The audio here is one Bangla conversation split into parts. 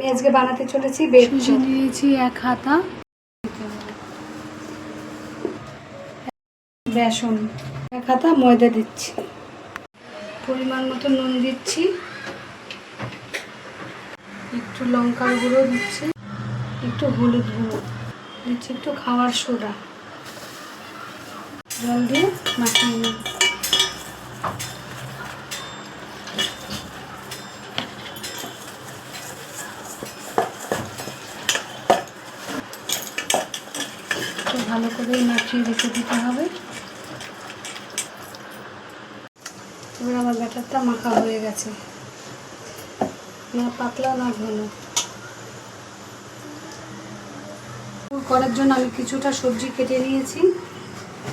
আমি আজকে বানাতে চলেছি বেড সুজি নিয়েছি এক হাতা। বেসন এক হাতা ময়দা দিচ্ছি। পরিমাণ মতো নুন দিচ্ছি। একটু লঙ্কার গুঁড়ো দিচ্ছি। একটু হলুদ গুঁড়ো। দিচ্ছি একটু খাওয়ার সোডা। জল দিয়ে মাখিয়ে নেব একটু করে মাখিয়ে রেখে দিতে হবে। এবার আমার ব্যাটারটা মাখা হয়ে গেছে। না পাতলা না ঘন। করার জন্য আমি কিছুটা সবজি কেটে নিয়েছি।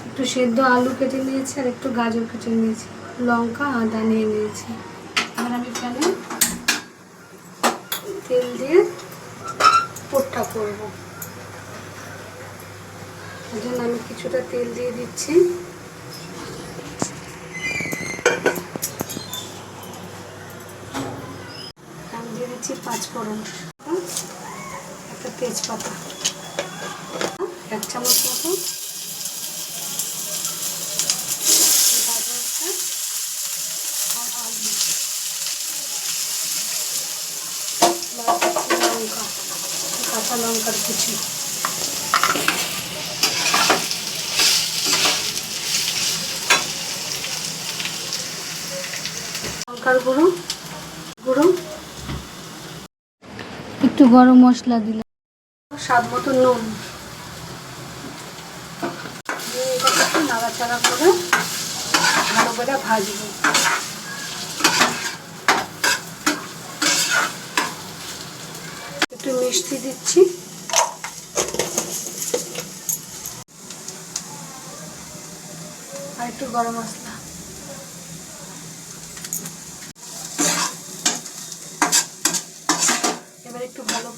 একটু সেদ্ধ আলু কেটে নিয়েছি আর একটু গাজর কেটে নিয়েছি। লঙ্কা, আদা নিয়ে নিয়েছি। এবার আমি প্যানে তেল দিয়ে পোটটা করব। জন্য আমি কিছুটা তেল দিয়ে দিচ্ছি। আমি দিয়ে দিচ্ছি পাঁচ ফোড়ন। একটা তেজপাতা। এক চামচ মতো। কাঁচা লঙ্কার কুচি। লঙ্কার গুঁড়ো গুঁড়ো। একটু গরম মশলা দিলাম। স্বাদ মতো নুন। দিয়ে এটাকে একটু নাড়াচাড়া করে ভালো করে ভাজবো। একটু মিষ্টি দিচ্ছি। আর একটু গরম মশলা। একটু তো।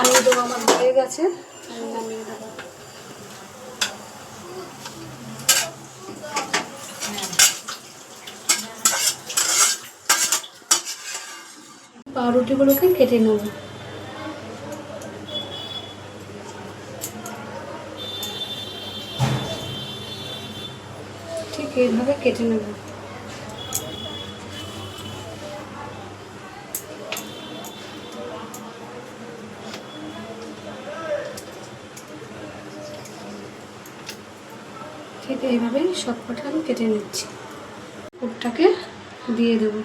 আমি দেবো আমার হয়ে গেছে। পাউরুটিগুলোকে কেটে নেব। ঠিক এইভাবে কেটে নেব। ঠিক এইভাবেই সব কটা আমি কেটে নিচ্ছি। পুরটাকে দিয়ে দেবো।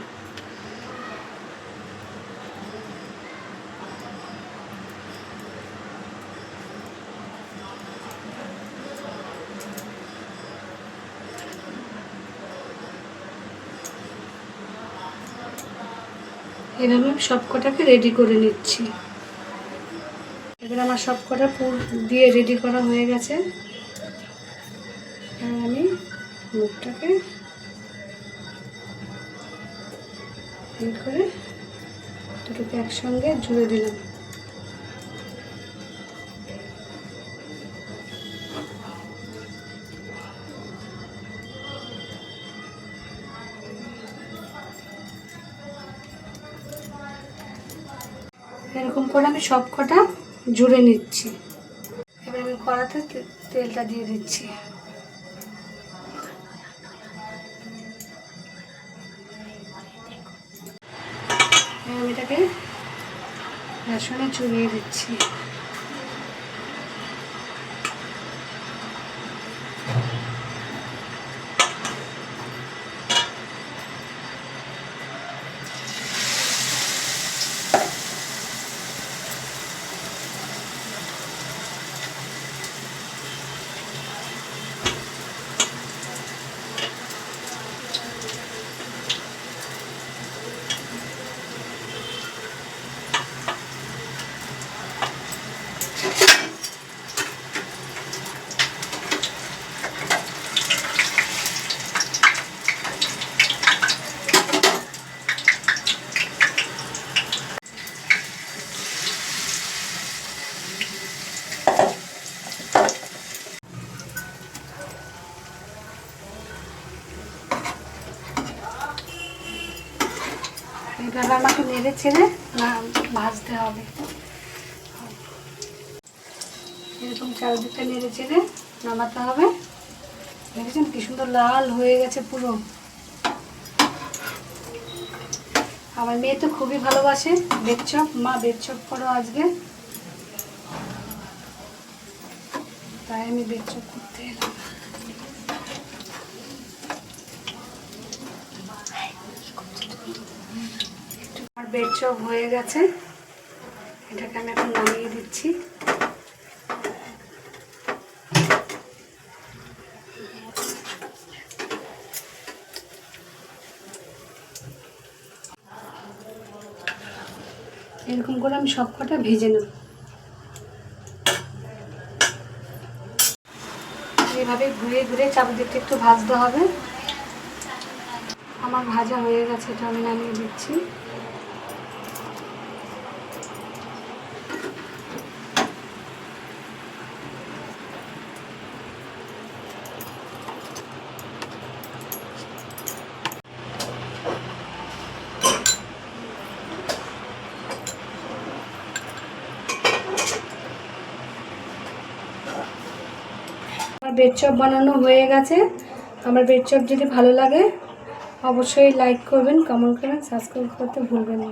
এভাবে আমি সব কটাকে রেডি করে নিচ্ছি। এবার আমার সব কটা পুর দিয়ে রেডি করা হয়ে গেছে। আর আমি মুখটাকে করে দুটোকে একসঙ্গে জুড়ে দিলাম। এরকম করে আমি সব কটা জুড়ে নিচ্ছি। এবার আমি কড়াতে তেলটা দিয়ে দিচ্ছি। আমি এটাকে বেসনে চুবিয়ে দিচ্ছি। এবার আমাকে নেড়ে না ভাজতে হবে। এরকম চারিদিকটা নেড়ে চেড়ে নামাতে হবে। দেখেছেন কি সুন্দর লাল হয়ে গেছে পুরো। আমার মেয়ে তো খুবই ভালোবাসে। বেড চপ মা বেড চপ করো আজকে। তাই আমি বেড চপ করতে এলাম। বেড চপ হয়ে গেছে। এটাকে আমি এখন নামিয়ে দিচ্ছি। এরকম করে আমি সব কটা ভেজে নেব। এইভাবে ঘুরে ঘুরে চারিদিকটা একটু ভাজতে হবে। আমার ভাজা হয়ে গেছে, এটা আমি নামিয়ে দিচ্ছি। আমার বেড চপ বানানো হয়ে গেছে। আমার বেড চপ যদি ভালো লাগে, অবশ্যই লাইক করবেন কমেন্ট করবেন সাবস্ক্রাইব করতে ভুলবেন না।